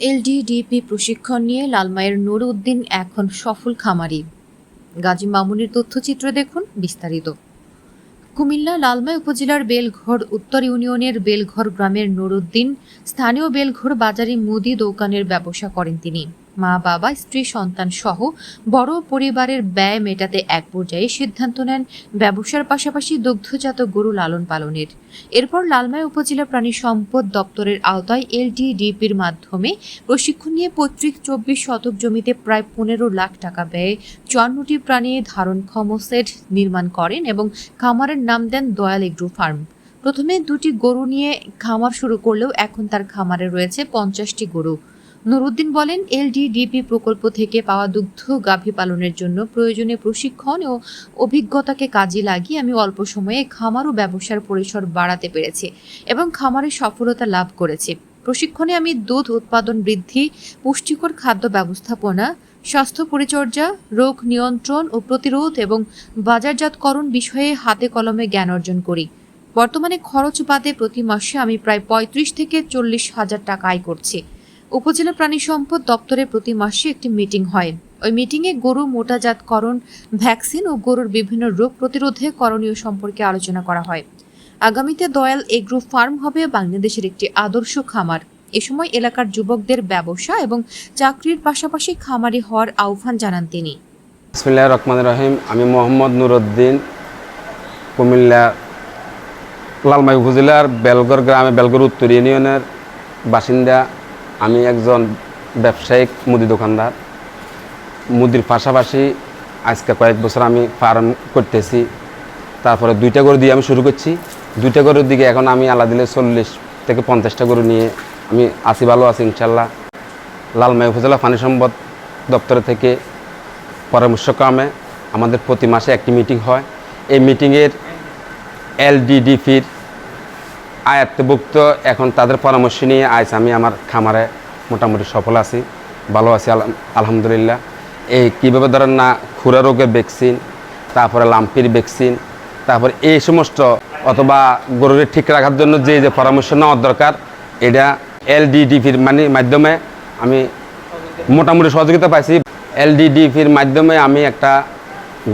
LDDP প্রশিক্ষণ নিয়ে লালমায়ের নুর উদ্দিন এখন সফল খামারি। গাজী মামুনির তথ্যচিত্র দেখুন বিস্তারিত। কুমিল্লা লালমাই উপজেলার বেলঘর উত্তর ইউনিয়নের বেলঘর গ্রামের নুরুদ্দিন স্থানীয় বেলঘর বাজারে মুদি দোকানের ব্যবসা করেন তিনি। মা, বাবা, স্ত্রী, সন্তান সহ বড় পরিবারের ব্যয় মেটাতে এক পর্যায়ে সিদ্ধান্ত নেন ব্যবসার পাশাপাশি দুগ্ধজাত গরু লালন পালনের। এরপর লালমাই উপজেলা প্রাণী সম্পদ দপ্তরের আওতায় এলডিডিপির মাধ্যমে প্রশিক্ষণ নিয়ে পৈতৃক চব্বিশ শতক জমিতে প্রায় পনেরো লাখ টাকা ব্যয়ে চুয়ান্নটি প্রাণী ধারণক্ষম সেট নির্মাণ করেন এবং খামারের নাম দেন দয়াল এগ্রো ফার্ম। প্রথমে দুটি গরু নিয়ে খামার শুরু করলেও এখন তার খামারে রয়েছে পঞ্চাশটি গরু। নুরুদ্দিন বলেন, এলডিডিপি প্রকল্প থেকে পাওয়া দুগ্ধ গাভী পালনের জন্য প্রয়োজনীয় প্রশিক্ষণ ও অভিজ্ঞতাকে কাজে লাগিয়ে আমি অল্প সময়ে খামার ও ব্যবসার পরিসর বাড়াতে পেরেছি এবং খামারে সফলতা লাভ করেছি। প্রশিক্ষণে আমি দুধ উৎপাদন বৃদ্ধি, পুষ্টিকর খাদ্য ব্যবস্থাপনা, স্বাস্থ্য পরিচর্যা, রোগ নিয়ন্ত্রণ ও প্রতিরোধ এবং বাজারজাতকরণ বিষয়ে হাতে কলমে জ্ঞান অর্জন করি। বর্তমানে খরচ বাদে প্রতি মাসে আমি প্রায় পঁয়ত্রিশ থেকে চল্লিশ হাজার টাকা আয় করছি। উপজেলা প্রাণী সম্পদ দপ্তরে প্রতি মাসে একটি মিটিং হয়। ওই মিটিংয়ে গরু মোটাজাতকরণ, ভ্যাকসিন ও গরুর বিভিন্ন রোগ প্রতিরোধে করণীয় সম্পর্কে আলোচনা করা হয়। আগামীতে দয়াল এগ্রো ফার্ম হবে বাংলাদেশের একটি আদর্শ খামার। এ সময় এলাকার যুবকদের ব্যবসা এবং চাকরির পাশাপাশি খামারি হওয়ার আহ্বান জানান তিনি। বিসমিল্লাহ রহমান রহিম। আমি মোহাম্মদ নুরুদ্দিন, কুমিল্লা লালমাই উপজেলার বেলগড় গ্রামে, বেলগড় উত্তর ইউনিয়নের বাসিন্দা। আমি একজন ব্যবসায়িক মুদি দোকানদার। মুদির পাশাপাশি আজকে কয়েক বছর আমি ফার্ম করতেছি। তারপরে দুইটা গরু দিয়ে আমি শুরু করছি। দুইটা গরুর দিকে এখন আমি আলাদা দিলে চল্লিশ থেকে পঞ্চাশটা গরু নিয়ে আমি আসি ভালো আছি ইনশাল্লাহ। লালমাই উপজেলা পানি সম্পদ দপ্তর থেকে পরামর্শক্রমে আমাদের প্রতি মাসে একটি মিটিং হয়। এই মিটিংয়ের এলডিডিপির আয়ত্তভুক্ত এখন তাদের পরামর্শ নিয়ে আজ আমি আমার খামারে মোটামুটি সফল আছি, ভালো আছি আলহামদুলিল্লাহ। এই কীভাবে ধরেন না খুরা রোগের ভ্যাকসিন তারপরে লাম্পির ভ্যাকসিন তারপরে এই সমস্ত অথবা গরুর ঠিক রাখার জন্য যে যে পরামর্শ নেওয়ার দরকার, এটা এলডিডিপির মানে মাধ্যমে আমি মোটামুটি সহযোগিতা পাইছি। এলডিডিপির মাধ্যমে আমি একটা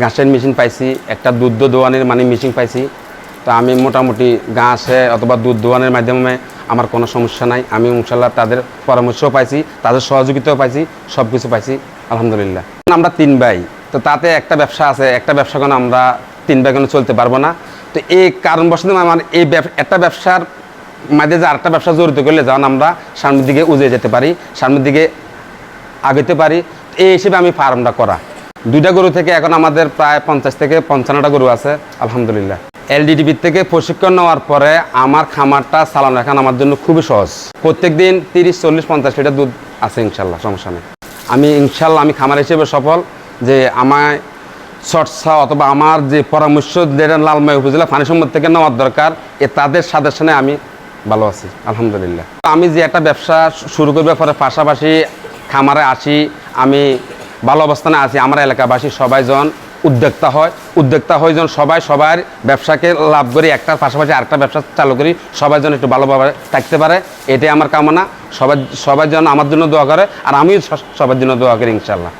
ঘাসের মেশিন পাইছি, একটা দুধ দোয়ানের মানে মেশিন পাইছি। তো আমি মোটামুটি ঘাসে অথবা দুধ দোয়ানের মাধ্যমে আমার কোনো সমস্যা নাই। আমি ইনশাল্লাহ তাদের পরামর্শও পাইছি, তাদের সহযোগিতাও পাইছি সব কিছু পাইছি, আলহামদুলিল্লাহ। আমরা তিন ভাই, তো তাতে একটা ব্যবসা আছে, একটা ব্যবসা কোনো আমরা তিন ভাই কোনো চলতে পারব না। তো এই কারণবশত আমার এই একটা ব্যবসার মাঝে যে আরেকটা ব্যবসা জড়িত করলে যেমন আমরা সামনের দিকে উজে যেতে পারি, সামনের দিকে আগেতে পারি এই হিসেবে আমি ফার্মটা করা। দুইটা গরু থেকে এখন আমাদের প্রায় পঞ্চাশ থেকে পঞ্চান্নটা গরু আছে, আলহামদুলিল্লাহ। এলডিডিবির থেকে প্রশিক্ষণ নেওয়ার পরে আমার খামারটা চালানো এখন আমার জন্য খুবই সহজ। প্রত্যেক দিন তিরিশ, চল্লিশ, পঞ্চাশ লিটার দুধ আছে ইনশাল্লাহ, সমস্যা নেই। আমি ইনশাল্লাহ আমি খামার হিসেবে সফল যে আমায় চর্চা অথবা আমার যে পরামর্শ যেটা লালমাই উপজেলা পানি সম্পদ থেকে নেওয়ার দরকার, এ তাদের সাজেশনে আমি ভালো আছি, আলহামদুলিল্লাহ। আমি যে একটা ব্যবসা শুরু করবে পরে পাশাপাশি খামারে আসি, আমি ভালো অবস্থানে আছি, আমার এলাকাবাসী সবাই জন উদ্যোক্তা হয়। উদ্যোক্তা হয়ে যখন সবাই সবার ব্যবসাকে লাভ করি, একটার পাশাপাশি আরেকটা ব্যবসা চালু করি, সবাই যেন একটু ভালোভাবে থাকতে পারে, এটাই আমার কামনা। সবাই সবাই যেন আমার জন্য দোয়া করে, আর আমিও সবার জন্য দোয়া করি, ইনশাল্লাহ।